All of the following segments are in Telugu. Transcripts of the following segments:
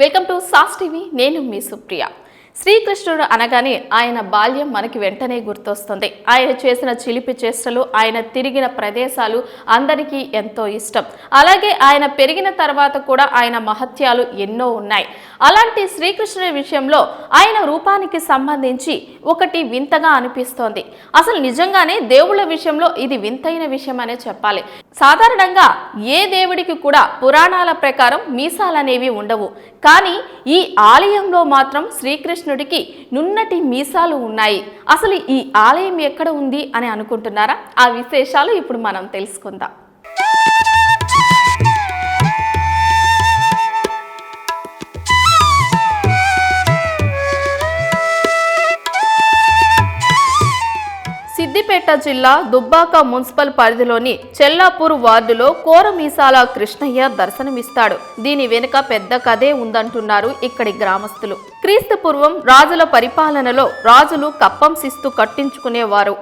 వెల్కమ్ టు సాస్ టీవీ నేను మీ సుప్రియ. శ్రీకృష్ణుడు అనగానే ఆయన బాల్యం మనకి వెంటనే గుర్తొస్తుంది. ఆయన చేసిన చిలిపి చేష్టలు ఆయన తిరిగిన ప్రదేశాలు అందరికీ ఎంతో ఇష్టం. అలాగే ఆయన పెరిగిన తర్వాత కూడా ఆయన మహత్యాలు ఎన్నో ఉన్నాయి. అలాంటి శ్రీకృష్ణుడి విషయంలో ఆయన రూపానికి సంబంధించి ఒకటి వింతగా అనిపిస్తోంది. అసలు నిజంగానే దేవుళ్ళ విషయంలో ఇది వింతైన విషయం అనే చెప్పాలి. సాధారణంగా ఏ దేవుడికి కూడా పురాణాల ప్రకారం మీసాలనేవి ఉండవు. కానీ ఈ ఆలయంలో మాత్రం శ్రీకృష్ణుడికి నున్నటి మీసాలు ఉన్నాయి. అసలు ఈ ఆలయం ఎక్కడ ఉంది అని అనుకుంటున్నారా? ఆ విశేషాలు ఇప్పుడు మనం తెలుసుకుందాం. సిద్దిపేట జిల్లా దుబ్బాక మున్సిపల్ పరిధిలోని చెల్లాపూర్ వార్డులో కోరమీసాల కృష్ణయ్య దర్శనమిస్తాడు. దీని వెనుక పెద్ద కథే ఉందంటున్నారు ఇక్కడి గ్రామస్తులు. క్రీస్తు పూర్వం రాజుల పరిపాలనలో రాజులు కప్పం శిస్తు కట్టించుకునేవారు.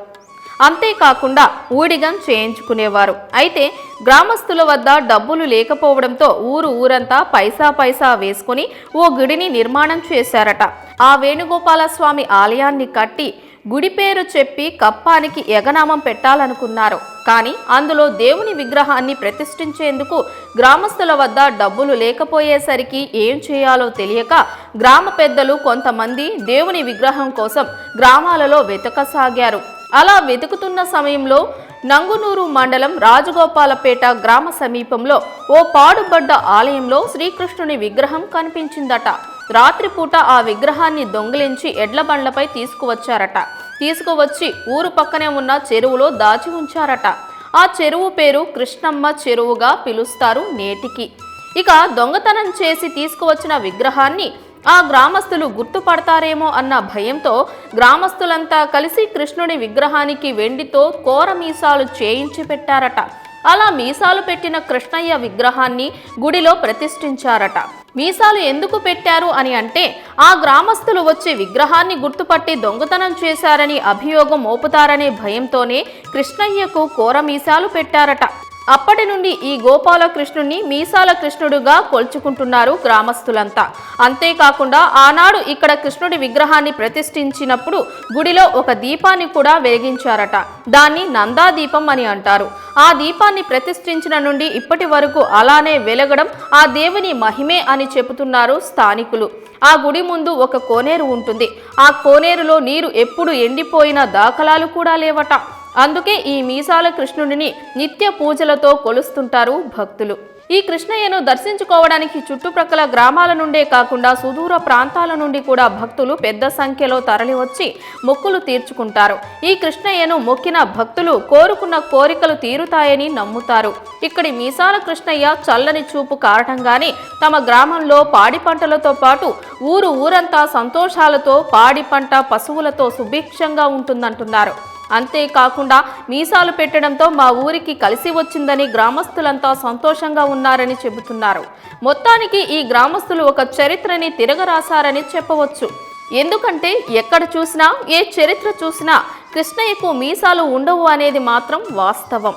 అంతేకాకుండా ఊడిగం చేయించుకునేవారు. అయితే గ్రామస్తుల వద్ద డబ్బులు లేకపోవడంతో ఊరు ఊరంతా పైసా పైసా వేసుకుని ఓ గుడిని నిర్మాణం చేశారట. ఆ వేణుగోపాల స్వామి ఆలయాన్ని కట్టి గుడి పేరు చెప్పి కప్పానికి ఎగనామం పెట్టాలనుకున్నారు. కానీ అందులో దేవుని విగ్రహాన్ని ప్రతిష్ఠించేందుకు గ్రామస్తుల వద్ద డబ్బులు లేకపోయేసరికి ఏం చేయాలో తెలియక గ్రామ పెద్దలు కొంతమంది దేవుని విగ్రహం కోసం గ్రామాలలో వెతకసాగారు. అలా వెతుకుతున్న సమయంలో నంగునూరు మండలం రాజగోపాలపేట గ్రామ సమీపంలో ఓ పాడుబడ్డ ఆలయంలో శ్రీకృష్ణుని విగ్రహం కనిపించిందట. రాత్రిపూట ఆ విగ్రహాన్ని దొంగిలించి ఎడ్ల బండ్లపై తీసుకువచ్చారట. తీసుకువచ్చి ఊరు పక్కనే ఉన్న చెరువులో దాచి ఉంచారట. ఆ చెరువు పేరు కృష్ణమ్మ చెరువుగా పిలుస్తారు నేటికి. ఇక దొంగతనం చేసి తీసుకువచ్చిన విగ్రహాన్ని ఆ గ్రామస్తులు గుర్తుపడతారేమో అన్న భయంతో గ్రామస్తులంతా కలిసి కృష్ణుడి విగ్రహానికి వెండితో కోర మీసాలు చేయించి పెట్టారట. అలా మీసాలు పెట్టిన కృష్ణయ్య విగ్రహాన్ని గుడిలో ప్రతిష్ఠించారట. మీసాలు ఎందుకు పెట్టారు అని అంటే ఆ గ్రామస్తులు వచ్చి విగ్రహాన్ని గుర్తుపట్టి దొంగతనం చేశారని అభియోగం మోపుతారనే భయంతోనే కృష్ణయ్యకు కోర మీసాలు పెట్టారట. అప్పటి నుండి ఈ గోపాలకృష్ణుని మీసాల కృష్ణుడుగా కొల్చుకుంటున్నారు గ్రామస్తులంతా. అంతేకాకుండా ఆనాడు ఇక్కడ కృష్ణుడి విగ్రహాన్ని ప్రతిష్ఠించినప్పుడు గుడిలో ఒక దీపాన్ని కూడా వెలిగించారట. దాన్ని నందా దీపం అని అంటారు. ఆ దీపాన్ని ప్రతిష్ఠించిన నుండి ఇప్పటి వరకు అలానే వెలగడం ఆ దేవుని మహిమే అని చెబుతున్నారు స్థానికులు. ఆ గుడి ముందు ఒక కోనేరు ఉంటుంది. ఆ కోనేరులో నీరు ఎప్పుడు ఎండిపోయిన దాఖలాలు కూడా లేవట. అందుకే ఈ మీసాల కృష్ణుడిని నిత్య పూజలతో కొలుస్తుంటారు భక్తులు. ఈ కృష్ణయ్యను దర్శించుకోవడానికి చుట్టుప్రక్కల గ్రామాల నుండే కాకుండా సుదూర ప్రాంతాల నుండి కూడా భక్తులు పెద్ద సంఖ్యలో తరలివచ్చి మొక్కులు తీర్చుకుంటారు. ఈ కృష్ణయ్యను మొక్కిన భక్తులు కోరుకున్న కోరికలు తీరుతాయని నమ్ముతారు. ఇక్కడి మీసాల కృష్ణయ్య చల్లని చూపు కారణంగానే తమ గ్రామంలో పాడి పంటలతో పాటు ఊరు ఊరంతా సంతోషాలతో పాడి పంట పశువులతో సుభిక్షంగా ఉంటుందంటున్నారు. అంతేకాకుండా మీసాలు పెట్టడంతో మా ఊరికి కలిసి వచ్చిందని గ్రామస్తులంతా సంతోషంగా ఉన్నారని చెబుతున్నారు. మొత్తానికి ఈ గ్రామస్తులు ఒక చరిత్రని తిరగరాశారని చెప్పవచ్చు. ఎందుకంటే ఎక్కడ చూసినా ఏ చరిత్ర చూసినా కృష్ణయ్యకు మీసాలు ఉండవు అనేది మాత్రం వాస్తవం.